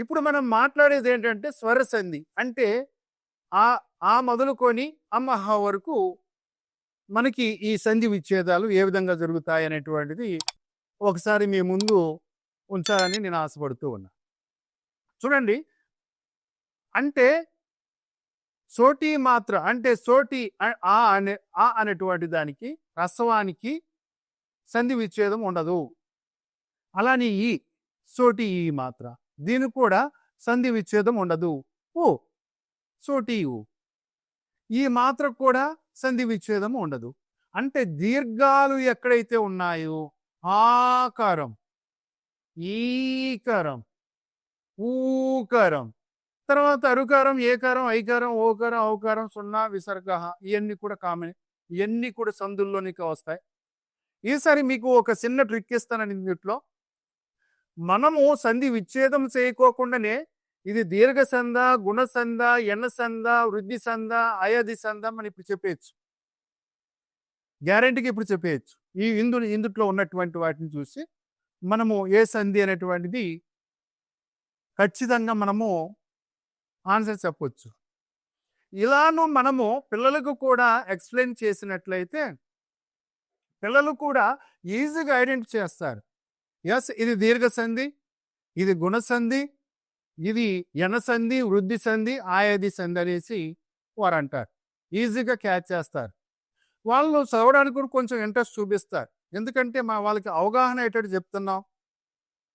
ఇప్పుడు మనం మాట్లాడేది ఏంటంటే స్వర సంధి అంటే ఆ ఆ మొదలుకొని అమ్మహ వరకు మనకి ఈ సంధి విచ్ఛేదాలు ఏ విధంగా జరుగుతాయి అనేటువంటిది ఒకసారి మీ ముందు ఉంచాలని నేను ఆశపడుతూ ఉన్నా. చూడండి. అంటే సోటి మాత్ర అంటే సోటి ఆ అనే ఆ అనేటువంటి దానికి రసవానికి సంధి విచ్ఛేదం ఉండదు. అలానే ఈ సోటి ఈ మాత్ర. దీనికి కూడా సంధి విచ్ఛేదం ఉండదు. ఓ సోటి ఊ ఈ మాత్ర కూడా సంధి విచ్ఛేదం ఉండదు. అంటే దీర్ఘాలు ఎక్కడైతే ఉన్నాయో ఆకారం ఈకారం ఊకారం తర్వాత అరుకారం ఏకారం ఐకారం ఓకారం ఔకారం సున్నా విసర్గ ఇవన్నీ కూడా కామన్ ఇవన్నీ కూడా సందుల్లోనికి వస్తాయి. ఈసారి మీకు ఒక చిన్న ట్రిక్ ఇస్తానని ఇంట్లో మనము సంధి విచ్ఛేదం చేయకోకుండానే ఇది దీర్ఘ సంధ గుణ సంధ ఎన్న సంధ వృద్ధి సంధ అయధి సంధం అని ఇప్పుడు చెప్పేయచ్చు. గ్యారంటీకి ఇప్పుడు చెప్పేయచ్చు. ఈ ఇందు ఇందుట్లో ఉన్నటువంటి వాటిని చూసి మనము ఏ సంధి అనేటువంటిది ఖచ్చితంగా మనము ఆన్సర్ చెప్పవచ్చు ఇలాను మనము పిల్లలకు కూడా ఎక్స్ప్లెయిన్ చేసినట్లయితే పిల్లలు కూడా ఈజీగా ఐడెంటిఫై చేస్తారు. ఎస్ ఇది దీర్ఘ సంధి ఇది గుణసంధి ఇది ఎనసంధి వృద్ధి సంధి ఆయాది సంధి అనేసి వారు అంటారు ఈజీగా క్యాచ్ చేస్తారు. వాళ్ళు చదవడానికి కూడా కొంచెం ఇంట్రెస్ట్ చూపిస్తారు. ఎందుకంటే మా వాళ్ళకి అవగాహన అయ్యేటట్టు చెప్తున్నాం?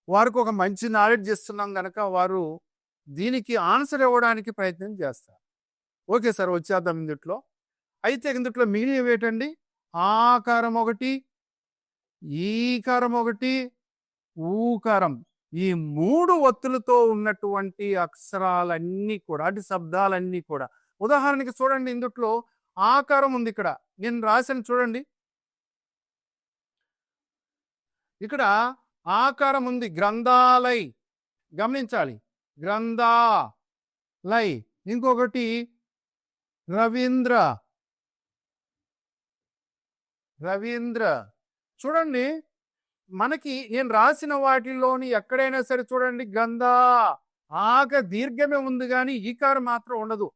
వారికి ఒక మంచి నాలెడ్జ్ ఇస్తున్నాం కనుక వారు దీనికి ఆన్సర్ ఇవ్వడానికి ప్రయత్నం చేస్తారు. ఓకే సార్ వచ్చేద్దాం ఇందుట్లో. అయితే ఇందుట్లో మిగిలినవి ఏంటండి? ఆకారం ఒకటి ఈకారం ఒకటి ఊకారం. ఈ మూడు ఒత్తులతో ఉన్నటువంటి అక్షరాలన్నీ కూడా అటు శబ్దాలన్నీ కూడా. ఉదాహరణకి చూడండి ఇందుట్లో ఆకారం ఉంది ఇక్కడ. నేను రాశాను చూడండి. ఇక్కడ ఆకారం ఉంది. గ్రంథాలై గమనించాలి. గ్రంథాలై ఇంకొకటి రవీంద్ర. రవీంద్ర. చూడండి. మనకి నేను రాసిన వాటిల్లోని ఎక్కడైనా సరే చూడండి గంధ ఆక దీర్ఘమే ఉంది కానీ ఈకారం మాత్రం ఉండదు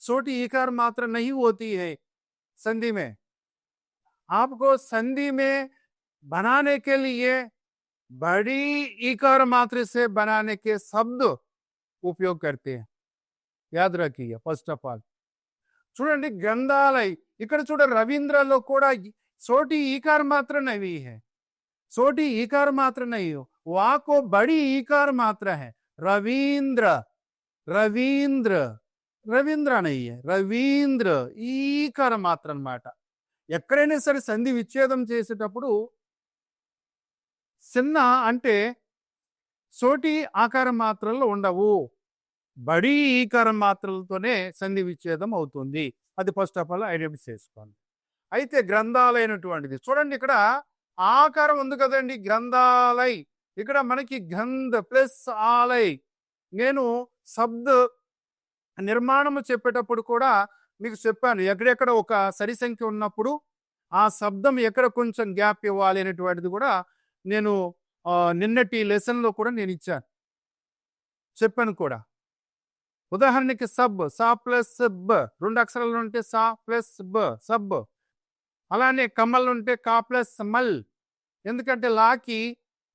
చోటి ఈకారం మాత్రం నహి होती है संधि में आपको संधि में बनाने के लिए बड़ी इकार मात्र से बनाने के शब्द उपयोग करते हैं याद रखिए फर्स्ट ऑफ ऑल చూడండి గ్రంథాలయ ఇక్కడ చూడ రవీంద్రలో కూడా సోటి ఈకార్ మాత్రం నవి है छोटी ईकार मात्र नहीं हो वहां को बड़ी ईकार मात्र है रविंद्र రవీంద్ర రవీంద్ర అనయ్య రవీంద్ర ఈకార మాత్రం అన్నమాట ఎక్కడైనా సరే సంధి విచ్ఛేదం చేసేటప్పుడు చిన్న అంటే సోటి ఆకార మాత్రలు ఉండవు బడి ఈకార మాత్రలతోనే సంధి విచ్ఛేదం అవుతుంది అది ఫస్ట్ ఆఫ్ ఆల్ ఐడెంటిఫై చేసుకోండి అయితే గ్రంథాలైనటువంటిది చూడండి ఇక్కడ ఆకారం ఉంది కదండి గ్రంథాలయ్. ఇక్కడ మనకి గంధ ప్లస్ ఆలయ్. నేను శబ్ద నిర్మాణము చెప్పేటప్పుడు కూడా మీకు చెప్పాను ఎక్కడెక్కడ ఒక సరి సంఖ్య ఉన్నప్పుడు ఆ శబ్దం ఎక్కడ కొంచెం గ్యాప్ ఇవ్వాలి అనేటువంటిది కూడా నేను నిన్నటి లెసన్లో కూడా నేను ఇచ్చాను. చెప్పాను కూడా. ఉదాహరణకి సబ్ సా ప్లస్ బ. రెండు అక్షరాలు ఉంటే సా ప్లస్ బ సబ్. అలానే కమల్ ఉంటే కా ప్లస్ మల్. ఎందుకంటే లాకి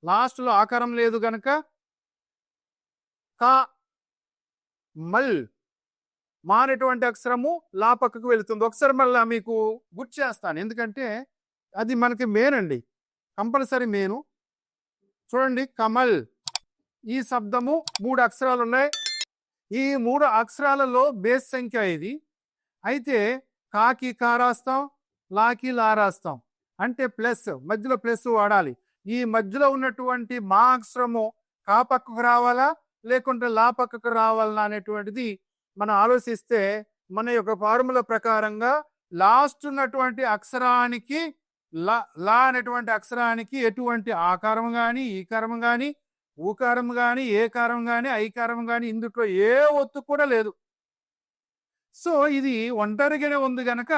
లాస్ట్లో ఆకారం లేదు గనక కా మల్ మానేటువంటి అక్షరము లా పక్కకు వెళుతుంది. ఒకసారి మళ్ళీ మీకు గుర్తు చేస్తాను. ఎందుకంటే అది మనకి మెయిన్ అండి. కంపల్సరీ మెయిన్ చూడండి కమల్. ఈ శబ్దము మూడు అక్షరాలు ఉన్నాయి ఈ మూడు అక్షరాలలో బేస్ సంఖ్య ఇది. అయితే కాకి కా రాస్తాం. లాకి లా రాస్తాం అంటే ప్లస్ మధ్యలో ప్లస్ వాడాలి. ఈ మధ్యలో ఉన్నటువంటి మా అక్షరము కా పక్కకు రావాలా? లేకుంటే లా పక్కకు రావాలా అనేటువంటిది మనం ఆలోచిస్తే మన యొక్క ఫార్ములా ప్రకారంగా లాస్ట్ ఉన్నటువంటి అక్షరానికి లా లా అనేటువంటి అక్షరానికి ఎటువంటి ఆకారం కానీ ఈకారం కానీ ఊకారం కానీ ఏకారం కానీ ఐకారం కానీ ఇందులో ఏ ఒత్తు కూడా లేదు. సో ఇది ఒంటరిగానే ఉంది గనక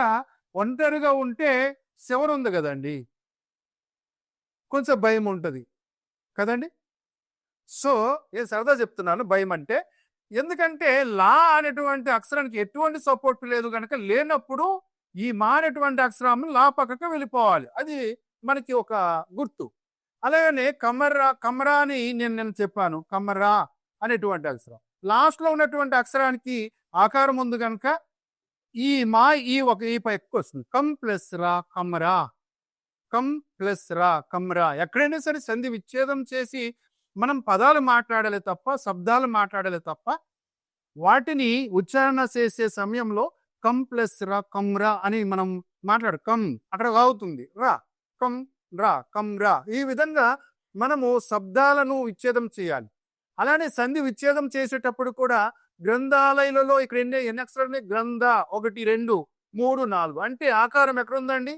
ఒంటరిగా ఉంటే శివరు ఉంది కదండి. కొంచెం భయం ఉంటుంది కదండి? సో నేను సరదా చెప్తున్నాను భయం అంటే ఎందుకంటే లా అనేటువంటి అక్షరానికి ఎటువంటి సపోర్ట్ లేదు కనుక లేనప్పుడు ఈ మా అనేటువంటి అక్షరం లా పక్కకు వెళ్ళిపోవాలి. అది మనకి ఒక గుర్తు. అలాగనే కమరా కమరా అని నేను నేను చెప్పాను. కమరా అనేటువంటి అక్షరం. లాస్ట్లో ఉన్నటువంటి అక్షరానికి ఆకారం ఉంది కనుక ఈ మా ఈ ఒక ఈ పై ఎక్కువ వస్తుంది. కమ్ ప్లస్ రా కమరా కమ్ ప్లస్ రా కమ్రా ఎక్కడైనా సరే సంధి విచ్ఛేదం చేసి మనం పదాలు మాట్లాడాలి తప్ప శబ్దాలు మాట్లాడాలి తప్ప వాటిని ఉచ్చారణ చేసే సమయంలో కమ్ ప్లస్ రా కమ్రా అని మనం మాట్లాడు కమ్ అక్కడ అవుతుంది రా కమ్ రా కమ్ రా. ఈ విధంగా మనము శబ్దాలను విచ్ఛేదం చేయాలి. అలానే సంధి విచ్ఛేదం చేసేటప్పుడు కూడా గ్రంథాలయలలో ఇక్కడ ఎన్ని ఎన్ని అక్షరాలు ఉన్నాయి? గ్రంథ ఒకటి రెండు మూడు నాలుగు. అంటే ఆకారం ఎక్కడ ఉందండి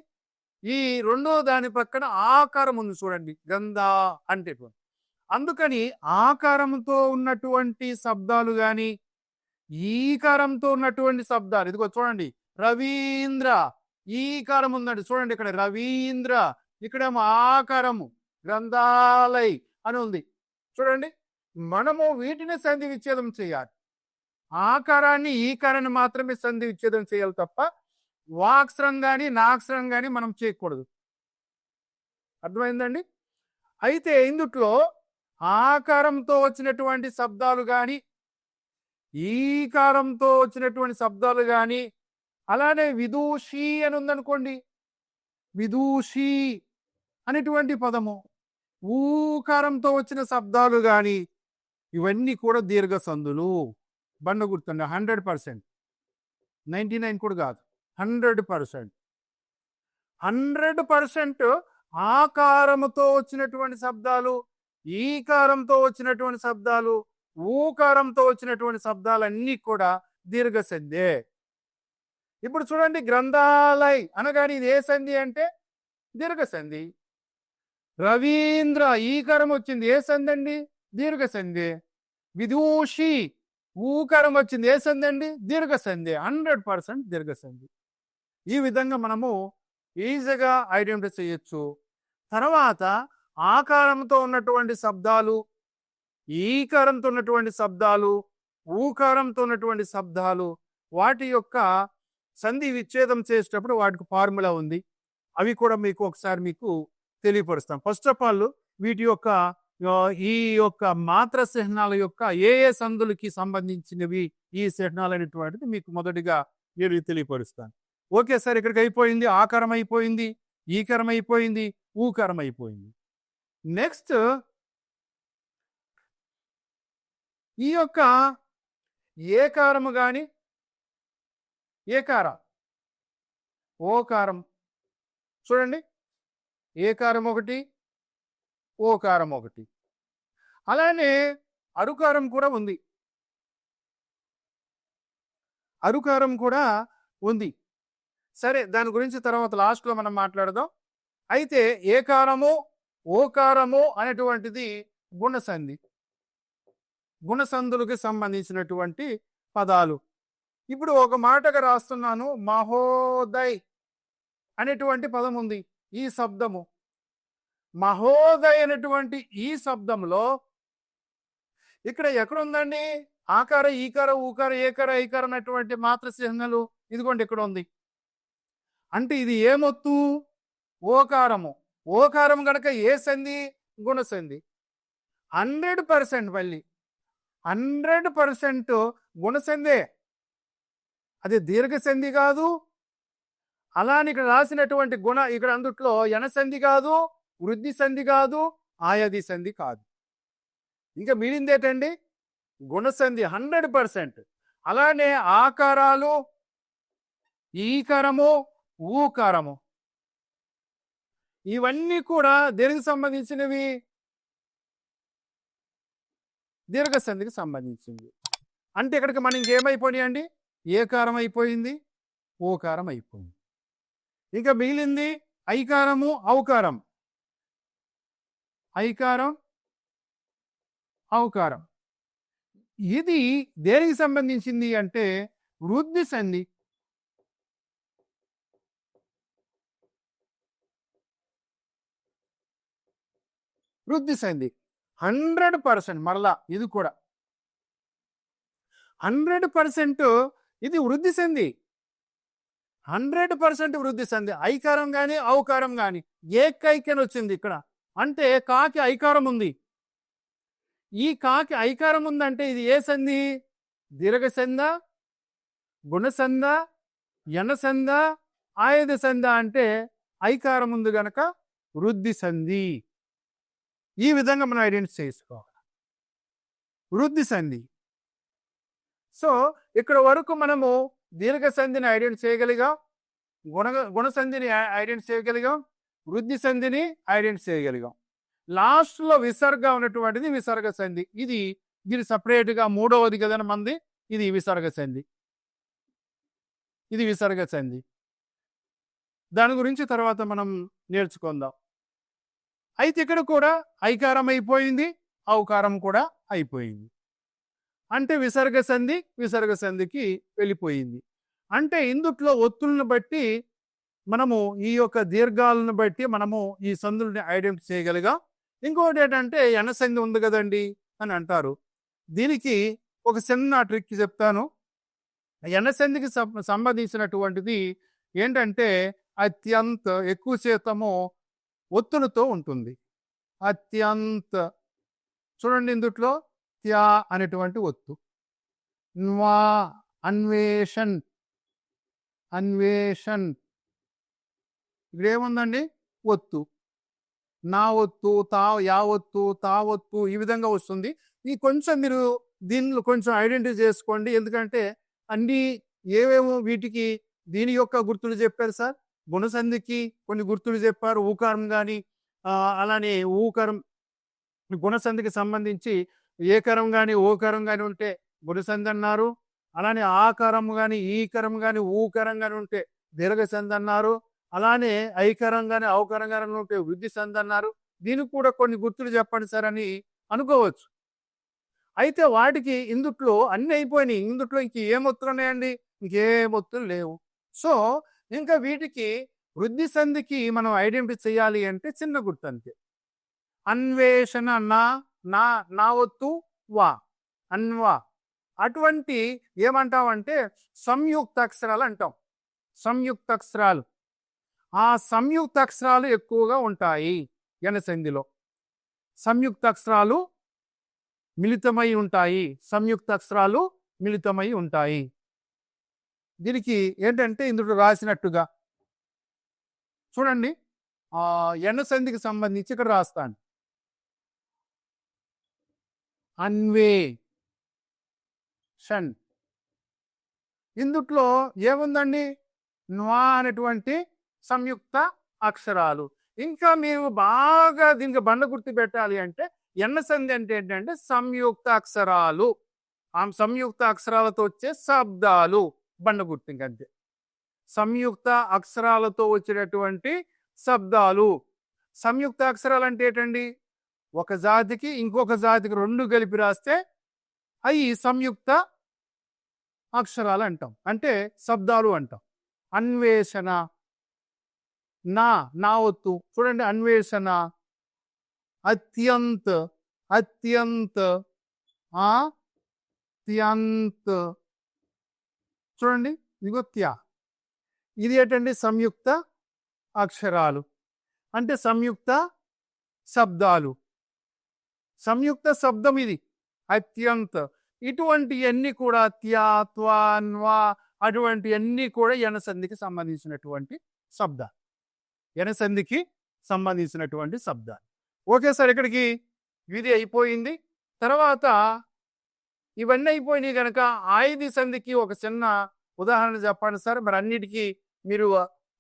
ఈ రెండో దాని పక్కన ఆకారం ఉంది చూడండి. గంధ అంటే అందుకని ఆకారంతో ఉన్నటువంటి శబ్దాలు గాని ఈకారంతో ఉన్నటువంటి శబ్దాలు ఇదిగో చూడండి. రవీంద్ర ఈకారం ఉందండి. చూడండి ఇక్కడ రవీంద్ర ఇక్కడ ఆకారము గ్రంథాలయ్ అని ఉంది. చూడండి. మనము వీటిని సంధి విచ్ఛేదం చేయాలి. ఆకారాన్ని ఈకారాన్ని మాత్రమే సంధి విచ్ఛేదం చేయాలి తప్ప వాక్సరం కానీ నాక్షరం కానీ మనం చేయకూడదు. అర్థమైందండి? అయితే ఇందుట్లో ఆకారంతో వచ్చినటువంటి శబ్దాలు కానీ ఈకారంతో వచ్చినటువంటి శబ్దాలు కానీ అలానే విదూషి అని ఉందనుకోండి. విదూషి అనేటువంటి పదము ఊకారంతో వచ్చిన శబ్దాలు కానీ ఇవన్నీ కూడా దీర్ఘ సందులు బండ గుర్తుండే హండ్రెడ్ పర్సెంట్. నైంటీ నైన్ కూడా కాదు హండ్రెడ్ పర్సెంట్. హండ్రెడ్ పర్సెంట్ ఆకారముతో వచ్చినటువంటి శబ్దాలు ఈకారంతో వచ్చినటువంటి శబ్దాలు ఊకారంతో వచ్చినటువంటి శబ్దాలన్నీ కూడా దీర్ఘసంధే. ఇప్పుడు చూడండి గ్రంథాలయ్ అనగానే ఇది ఏ సంధి అంటే దీర్ఘ సంధి రవీంద్ర ఈకారం వచ్చింది ఏ సంధి అండి? దీర్ఘ సంధి విదూషి ఊకారం వచ్చింది. ఏ సంధి అండి? దీర్ఘ సంధి. హండ్రెడ్ పర్సెంట్ దీర్ఘ సంధి. ఈ విధంగా మనము ఈజీగా ఐడెంటిఫై చేయొచ్చు. తర్వాత ఆకారంతో ఉన్నటువంటి శబ్దాలు ఈకారంతో ఉన్నటువంటి శబ్దాలు ఊకారంతో ఉన్నటువంటి శబ్దాలు వాటి యొక్క సంధి విచ్ఛేదం చేసేటప్పుడు వాటికి ఫార్ములా ఉంది. అవి కూడా మీకు ఒకసారి మీకు తెలియపరుస్తాం. ఫస్ట్ ఆఫ్ ఆల్ వీటి యొక్క ఈ యొక్క మాత్ర చిహ్నాల యొక్క ఏ ఏ సందులకి సంబంధించినవి ఈ చిహ్నాలు అనేటువంటిది మీకు మొదటిగా నేను తెలియపరుస్తాను. ఓకే సార్ ఇక్కడికి అయిపోయింది ఆకారం అయిపోయింది ఈకరం అయిపోయింది ఊకారం అయిపోయింది. నెక్స్ట్ ఈ యొక్క ఏకారము కానీ ఏకార ఓకారం చూడండి ఏకారం ఒకటి ఓకారం ఒకటి. అలానే అరుకారం కూడా ఉంది. అరుకారం కూడా ఉంది. సరే దాని గురించి తర్వాత లాస్ట్లో మనం మాట్లాడదాం. అయితే ఏకారము ఓకారము అనేటువంటిది గుణసంధి. గుణసంధులకు సంబంధించినటువంటి పదాలు. ఇప్పుడు ఒక మాటగా రాస్తున్నాను మహోదయ్ అనేటువంటి పదం ఉంది ఈ శబ్దము. మహోదయనటువంటి ఈ శబ్దంలో ఇక్కడ ఎక్కడ ఉందండి ఆకార ఈకార ఊకార ఏకార ఐకార అన్నటువంటి మాత్ర చిహ్నలు ఇదిగోండి ఇక్కడ ఉంది అంటే ఇది ఏమొత్తు ఓకారము. ఓకారం గనక ఏ సంధి? గుణసంధి హండ్రెడ్ పర్సెంట్ మళ్ళీ. హండ్రెడ్ పర్సెంట్ గుణసంధే అది దీర్ఘసంధి కాదు. అలాని ఇక్కడ రాసినటువంటి గుణ ఇక్కడ అందుట్లో ఎనసంధి కాదు? వృద్ధి సంధి కాదు ఆయాది సంధి కాదు. ఇంకా మిగిలింది ఏంటండి? గుణసంధి హండ్రెడ్ పర్సెంట్. అలానే ఆకారాలు ఈకారము ఊకారము. ఇవన్నీ కూడా దీనికి సంబంధించినవి? దీర్ఘసంధికి సంబంధించింది. అంటే ఇక్కడికి మనం ఇంకేమైపోయినాయండి? ఏకారం అయిపోయింది ఓకారం అయిపోయింది. ఇంకా మిగిలింది ఐకారము ఔకారం. ఐకారం ఔకారం ఇది దేనికి సంబంధించింది అంటే వృద్ధి సంధి. వృద్ధి సంధి. హండ్రెడ్ పర్సెంట్ మరలా ఇది కూడా. హండ్రెడ్ పర్సెంట్ ఇది వృద్ధి చెంది హండ్రెడ్ పర్సెంట్ వృద్ధి చెంది ఐకారం కానీ ఔకారం కానీ ఏకైకని వచ్చింది ఇక్కడ. అంటే కాకి ఐకారం ఉంది ఈ కాకి ఐకారం ఉందంటే ఇది ఏ సంధి? దీర్ఘసంధ గుణసంధ ఎనసంధ ఆయుధ సంధ అంటే ఐకారం ఉంది గనక వృద్ధి సంధి ఈ విధంగా మనం ఐడెంటిఫై చేసుకోవాలి. వృద్ధి సంధి సో ఇక్కడ వరకు మనము దీర్ఘ సంధిని ఐడెంటిఫై చేయగలిగాం గుణ గుణసంధిని ఐడెంటిఫై చేయగలిగాం వృద్ధి సంధిని ఐడెంటిఫై చేయగలిగాం. లాస్ట్లో విసర్గ ఉన్నటువంటిది విసర్గ సంధి. ఇది దీని సపరేట్గా మూడవది కదా మంది ఇది విసర్గ సంధి. ఇది విసర్గ సంధి. దాని గురించి తర్వాత మనం నేర్చుకుందాం. అయితే ఇక్కడ కూడా ఐకారం అయిపోయింది ఔకారం కూడా అయిపోయింది. అంటే విసర్గ సంధి విసర్గ సంధికి వెళ్ళిపోయింది. అంటే ఇందుట్లో ఒత్తులను బట్టి మనము ఈ యొక్క దీర్ఘాలను బట్టి మనము ఈ సందుల్ని ఐడెంటిఫై చేయగలిగా ఇంకోటి ఏంటంటే ఎనసంధి ఉంది కదండి అని అంటారు. దీనికి ఒక చిన్న ట్రిక్ చెప్తాను. ఎనసంధికి సం- సంబంధించినటువంటిది ఏంటంటే అత్యంత ఎక్కువ శాతము ఒత్తులతో ఉంటుంది. అత్యంత చూడండి ఇందుట్లో త్యా అనేటువంటి ఒత్తు. న్వా అన్వేషణ్ అన్వేషణ్. ఇక్కడ ఏముందండి ఒత్తు. నా ఒత్తు తా యా ఒత్తు తా ఒత్తు ఈ విధంగా వస్తుంది. ఈ కొంచెం మీరు దీనిలో కొంచెం ఐడెంటిఫై చేసుకోండి. ఎందుకంటే అన్ని ఏవేమో వీటికి దీని యొక్క గుర్తులు చెప్పారు సార్. గుణసంధికి కొన్ని గుర్తులు చెప్పారు. ఊకారం కానీ అలానే ఊకారం గుణసంధికి సంబంధించి ఏకరం కానీ ఓకరం కానీ ఉంటే గుణసంధి అన్నారు. అలానే ఆకారం కానీ ఈకరం కానీ ఊకరం కానీ ఉంటే దీర్ఘసంధి అన్నారు. అలానే ఐకరంగానే అవకరంగానే ఉంటే వృద్ధి సంధి అన్నారు దీనికి కూడా కొన్ని గుర్తులు చెప్పండి సార్ అని అనుకోవచ్చు. అయితే వాటికి ఇందుట్లో అన్ని అయిపోయినాయి. ఇందుట్లో ఇంక ఏ ఒత్తులు ఉన్నాయండి? ఇంకే మొత్తులు లేవు. సో ఇంకా వీటికి వృద్ధి సంధికి మనం ఐడెంటిఫై చేయాలి అంటే చిన్న గుర్తు అంతే. అన్వేషణ నా నా నా ఒత్తు వా అన్వా. అటువంటి ఏమంటామంటే సంయుక్త అక్షరాలు అంటాం. సంయుక్త అక్షరాలు ఆ సంయుక్త అక్షరాలు ఎక్కువగా ఉంటాయి ఎనసంధిలో సంయుక్త అక్షరాలు మిళితమై ఉంటాయి. సంయుక్త అక్షరాలు మిళితమై ఉంటాయి. దీనికి ఏంటంటే ఇందులో రాసినట్టుగా చూడండి. ఆ సంధికి సంబంధించి ఇక్కడ రాస్తాను. అన్వే షన్ ఇందుట్లో ఏముందండి? న్వా అనేటువంటి సంయుక్త అక్షరాలు. ఇంకా మేము బాగా దీనికి బండ గుర్తు పెట్టాలి అంటే ఎన్న సంధి అంటే ఏంటంటే సంయుక్త అక్షరాలు. ఆ సంయుక్త అక్షరాలతో వచ్చే శబ్దాలు బండ గుర్తు ఇంకంతే సంయుక్త అక్షరాలతో వచ్చేటటువంటి శబ్దాలు. సంయుక్త అక్షరాలు అంటే ఏంటండి? ఒక జాతికి ఇంకొక జాతికి రెండు కలిపి రాస్తే అవి సంయుక్త అక్షరాలు అంటాం. అంటే శబ్దాలు అంటాం. అన్వేషణ. నా నా ఒత్తు చూడండి అన్వేషణ. అత్యంత అత్యంత ఆ? చూడండి ఇదిగో త్యా. ఇది ఏంటండి? సంయుక్త అక్షరాలు. అంటే సంయుక్త శబ్దాలు. సంయుక్త శబ్దం ఇది. అత్యంత. ఇటువంటివన్నీ కూడా త్యా త్వా అటువంటి అన్నీ కూడా యనసంధికి సంబంధించినటువంటి శబ్దాలు. ఎనసంధికి సంబంధించినటువంటి శబ్దాలు. ఓకే సార్ ఇక్కడికి ఇది అయిపోయింది. తర్వాత ఇవన్నీ అయిపోయినాయి కనుక ఆయుధి సంధికి ఒక చిన్న ఉదాహరణ చెప్పండి సార్. మరి అన్నిటికీ మీరు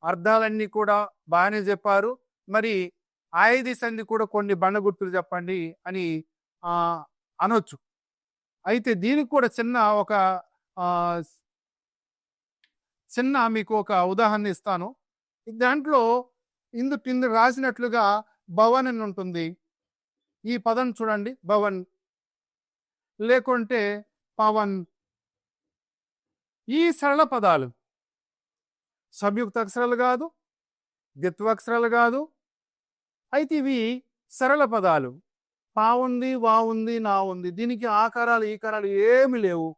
అర్థాలన్నీ కూడా బాగానే చెప్పారు. మరి ఆయుధి సంధి కూడా కొన్ని బండ గుర్తులు చెప్పండి అని అనొచ్చు. అయితే దీనికి కూడా చిన్న ఒక చిన్న మీకు ఒక ఉదాహరణ ఇస్తాను. దాంట్లో ఇందు కింద రాసినట్లుగా భవన్ అని ఉంటుంది. ఈ పదం చూడండి భవన్. లేకుంటే పవన్. ఈ సరళ పదాలు. సంయుక్త అక్షరాలు కాదు ద్విత్వ అక్షరాలు కాదు. అయితే ఇవి సరళ పదాలు. పా ఉంది వా ఉంది నా ఉంది. దీనికి ఆకారాలు ఈకారాలు ఏమి లేవు.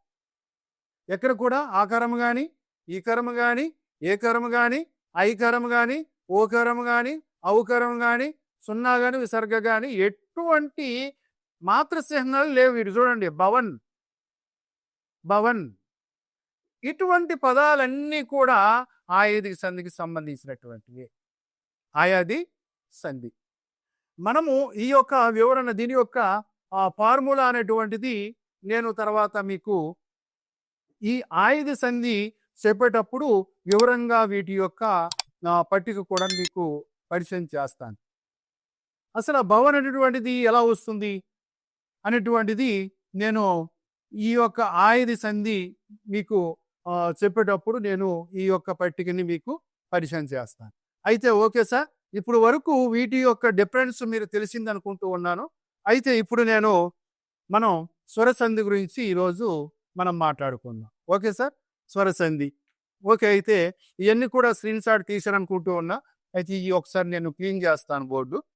ఎక్కడ కూడా ఆకారం కానీ ఈకారం కానీ ఏకారం కానీ ఐకరం కానీ ఓకరం కానీ ఔకరం కానీ సున్నా కానీ విసర్గ కానీ ఎటువంటి మాతృచిహ్నాలు లేవు ఇటు చూడండి భవన్. భవన్. ఇటువంటి పదాలన్నీ కూడా ఆయాది సంధికి సంబంధించినటువంటివి. ఆయాది సంధి. మనము ఈ యొక్క వివరణ దీని యొక్క ఫార్ములా అనేటువంటిది నేను తర్వాత మీకు ఈ ఆయుధ సంధి చెప్పేటప్పుడు వివరంగా వీటి యొక్క పట్టిక కూడా మీకు పరిచయం చేస్తాను. అసలు ఆ భవన్ అనేటువంటిది ఎలా వస్తుంది? అనేటువంటిది నేను ఈ యొక్క ఆయుధ సంధి మీకు చెప్పేటప్పుడు నేను ఈ యొక్క పట్టికని మీకు పరిచయం చేస్తాను. అయితే ఓకే సార్ ఇప్పుడు వరకు వీటి యొక్క డిఫరెన్స్ మీరు తెలిసింది అనుకుంటూ ఉన్నాను. అయితే ఇప్పుడు నేను మనం స్వరసంధి గురించి ఈరోజు మనం మాట్లాడుకుందాం. ఓకే సార్ స్వరసంధి ఓకే. అయితే ఇవన్నీ కూడా స్క్రీన్ షాట్ తీసాను అనుకుంటూ ఉన్నా అయితే ఈ ఒకసారి నేను క్లీన్ చేస్తాను బోర్డు.